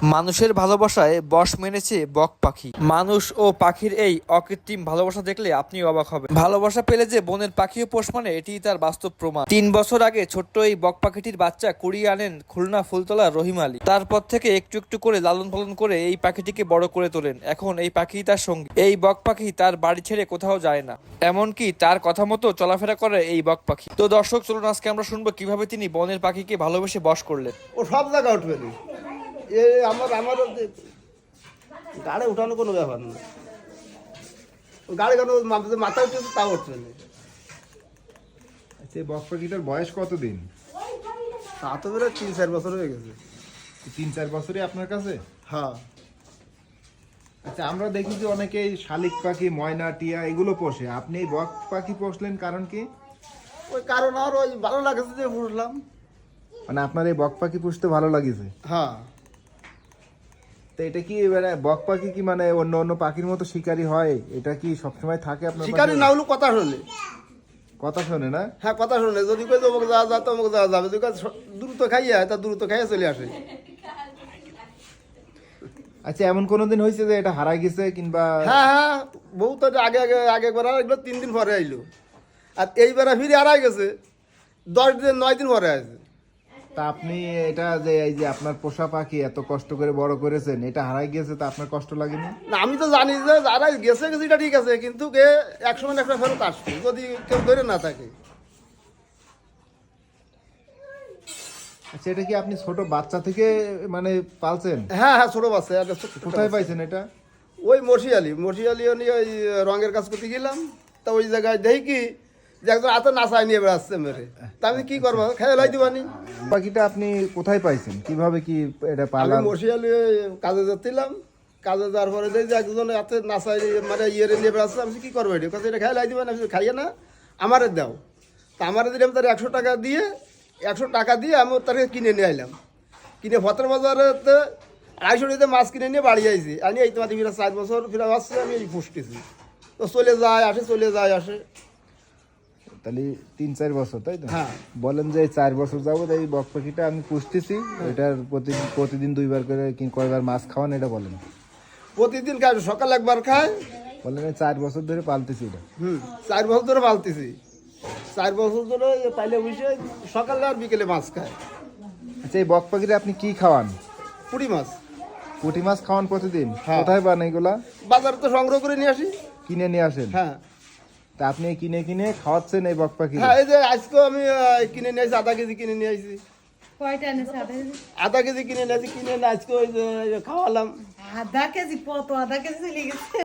মানুষের ভালোবাসায় বশ মেনেছে বক পাখি। মানুষ ও পাখির এই অকৃত্রিম ভালোবাসা দেখলে আপনি অবাক হবেন। ভালোবাসা পেলে যে বনের পাখিও পোষ মানে এটি তার বাস্তব প্রমাণ। তিন বছর আগে ছোট্ট এই বক পাখিটির বাচ্চা কুড়িয়ে আনেন খুলনা ফুলতলা রহিম আলী। তারপর থেকে একটু একটু করে লালন পালন করে এই পাখিটিকে বড় করে তোলেন। এখন এই পাখি তার সঙ্গী। এই বক পাখি তার বাড়ি ছেড়ে কোথাও যায় না। এমনকি তার কথা মতো চলাফেরা করে এই বক পাখি। তো দর্শক, চলুন আজকে আমরা শুনব কীভাবে তিনি বনের পাখিকে ভালোবেসে বশ করলেন। ও সব জায়গা উঠবে এ আমার আমার গাড়ি উঠানো কোনো ব্যাপার না। গাড়ি কেন মাথা উঠেছে তাও উঠবে না। আচ্ছা এই বক পাখিটার বয়স কতদিন? তা তো বেরো তিন চার বছর হয়ে গেছে। তিন চার বছরই আপনার কাছে? হ্যাঁ। আচ্ছা আমরা দেখি যে অনেকেই শালিক পাখি ময়না টিয়া এগুলো পোষে। আপনি এই বক পাখি পোষলেন কারণ কি? ওই কারণ আর ওই ভালো লাগেছে যে বুঝলাম মানে আপনার এই বক পাখি পুষতে ভালো লাগিছে? হ্যাঁ। তো এটা কি মানে বক পাখি কি মানে অন্য অন্য পাখির মতো শিকারী হয়? এটা কি সবসময় থাকে আপনার শিকারি না হলেও কথা শুনলে কথা শোনে না? হ্যাঁ কথা শুনলে যদি কই অমুক যাওয়া যায় তমুক যাওয়া যাবে যদি দ্রুত খাইয়া তা দ্রুত খাইয়া চলে আসে। আচ্ছা এমন কোনোদিন হয়েছে যে এটা হারাই গেছে কিংবা হ্যাঁ হ্যাঁ। বহু তো আগে আগে আগে একবার এগুলো তিন দিন পরে আইলো। আর এইবার ফিরে হারাই গেছে। দশ দিন নয় দিন পরে আছে তা আপনি এটা যে এই যে আপনার পোষা পাখি এত কষ্ট করে বড় করেছেন এটা হারাই গেছে তা আপনার কষ্ট লাগেনি? না আমি তো জানি যে যারা গেছে গেছে এটা ঠিক আছে কিন্তু কে এক সময় একটা ফেরত আসবে যদি কেউ ধরে না থাকে। আচ্ছা এটা কি আপনি ছোট বাচ্চা থেকে মানে পালছেন? হ্যাঁ হ্যাঁ ছোট বাচ্চা কোথায় পাইছেন এটা? ওই মশিয়ালি নিয়ে ওই রঙের কাজ করতে গেলাম। তা ওই জায়গায় দেখি কি যে একজন হাতে নাচায় নিয়ে বেড়াচ্ছে মেরে। তা আমি কি করব? খেয়ে লাই দিবানি। পাখিটা আপনি কোথায় পাইছেন? কীভাবে কি এটা আমি পালান? মশিয়ালি কাজে যাচ্ছিলাম কাজে যাওয়ার পরে দেখি যে একজন হাতে নাচায় মানে ইয়ে নিয়ে বেড়াচ্ছে। আমি বলছি, কি করব এটা? কাছে এটা খেয়ে লাই দিবেন। আমি বলছি, খাইয়ে না আমারে দাও। তা আমারে দিলাম তার একশো টাকা দিয়ে একশো টাকা দিয়ে আমি তাকে কিনে নিয়ে আইলাম। কিনে ফতের বাজারেতে আড়াইশো টাকাতে মাছ কিনে নিয়ে বাড়ি আইছি। আমি এই তোমাদের ফিরে চার বছর ফিরে আসছে আমি এই তো চলে যায় আসে চলে যায় আসে। তাহলে তিন চার বছর তাই তো? হ্যাঁ। বলেন যে চার বছর যাবত এই বক পাখিটা আমি পুষতেছি এটার প্রতিদিন প্রতিদিন দুইবার করে কি কয়বার মাছ খাওয়ান এটা বলেন। প্রতিদিন খায় সকাল একবার খায়। বলেন চার বছর ধরে পালতেছি এটা। হুম চার বছর ধরে পালতেছি। চার বছর ধরে পাইলে বসে সকালে আর বিকেলে মাছ খায়। আচ্ছা এই বক পাখিটা আপনি কি খাওয়ান? পুঁটি মাছ। পুঁটি মাছ খাওয়ান প্রতিদিন? হ্যাঁ। কোথায় পান এগুলা? বাজারে তো সংগ্রহ করে নিয়ে আসি। কিনে নিয়ে আসেন? হ্যাঁ। তা আপনি কিনে কিনে খাওয়াচ্ছেন এই বক পাখি হ্যাঁ এই যে আজকে আমি কিনে নিয়ে আসি আধা কেজি কিনে নিয়ে আসি কয়টা এনেছে আধা কেজি আধা কেজি কিনে নিয়ে আসি কিনে আজকে ওই যে খাওয়ালাম। আধা কেজি কত আধা কেজি চলে গেছে।